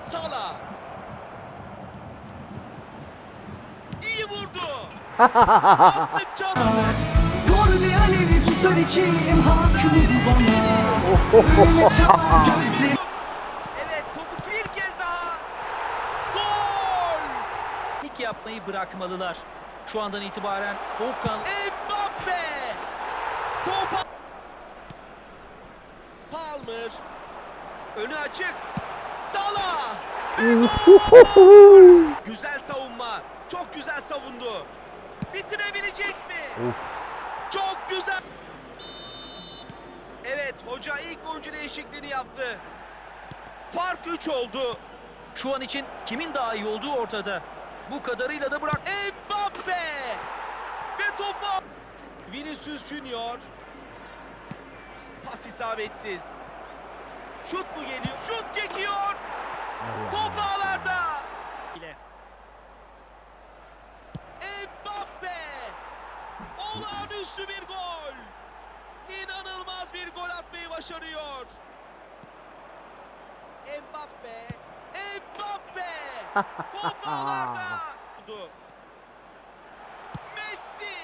Salah. İyi vurdu. Attıkça Doğru bir alevi tutar iki elim hakim ol bana Öyle çağır gözlerim Evet topu bir kez daha. Gol. Lig yapmayı bırakmalılar. Şu andan itibaren soğukkanlı Mbappe. Topa. Palmer. Önü açık. Salah. güzel savunma. Çok güzel savundu. Bitirebilecek mi? Çok güzel. Evet hoca ilk oyuncu değişikliğini yaptı. Fark 3 oldu. şu an için kimin daha iyi olduğu ortada. Bu kadarıyla da bırak. Mbappe. Ve topu. Vinicius Junior. Pas isabetsiz. Şut mu geliyor? Şut çekiyor. Top ağlarda. Mbappe. Olağanüstü bir gol. İnanılmaz bir gol atmayı başarıyor. Mbappe. Mbappe. Top ağlarda. Messi.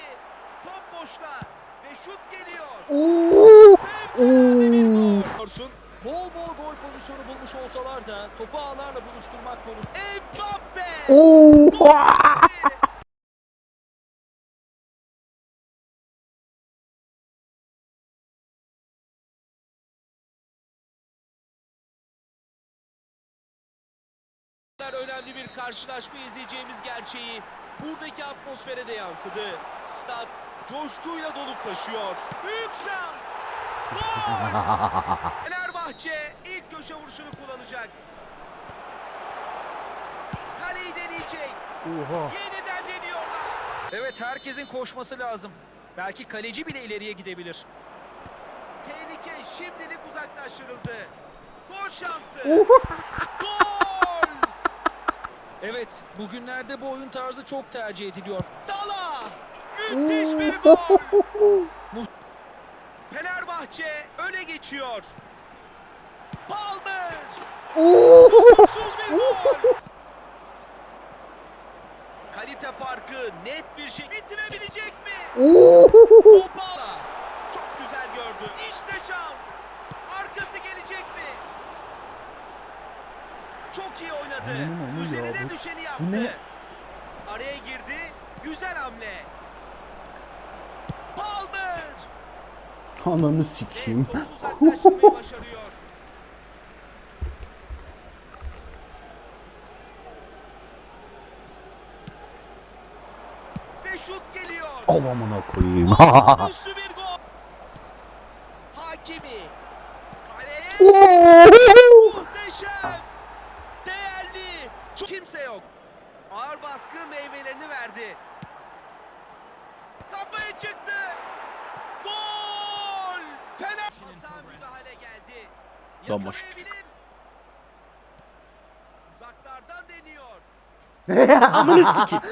Top boşta. Ve şut geliyor. Gol. Olsun. Bol bol gol pozisyonu bulmuş olsalar da topu ağlarla buluşturmak konusu. Mbappe. kadar önemli bir karşılaşma izleyeceğimiz gerçeği buradaki atmosfere de yansıdı. Stat coşkuyla dolup taşıyor. Büyük şans. Fenerbahçe ilk köşe vuruşunu kullanacak. Kaleyi deneyecek. Yeniden deniyorlar. Evet herkesin koşması lazım. Belki kaleci bile ileriye gidebilir. Tehlike şimdilik uzaklaştırıldı. Gol şansı. Gol! Evet bugünlerde bu oyun tarzı çok tercih ediliyor. Salah! Müthiş bir gol! Fenerbahçe öne geçiyor. Palmer! Kusursuz bir gol! Kalite farkı net bir şey bitirebilecek mi? Topala! Çok güzel gördü. İşte şans. Arkası gelecek mi? Çok iyi oynadı. Ne, ne, ne Üzerine düşeni yaptı. Araya girdi. Güzel hamle. Palmer! Ananı sikeyim. topu uzaklaştırmayı başarıyor. Ve şut geliyor. Al amına koyayım. Hakimi. Muhteşem. Değerli. Çok kimse yok. Ağır baskı meyvelerini verdi. Kafaya çıktı. Yakalayabilir. Uzaklardan deniyor. Amını sikeyim.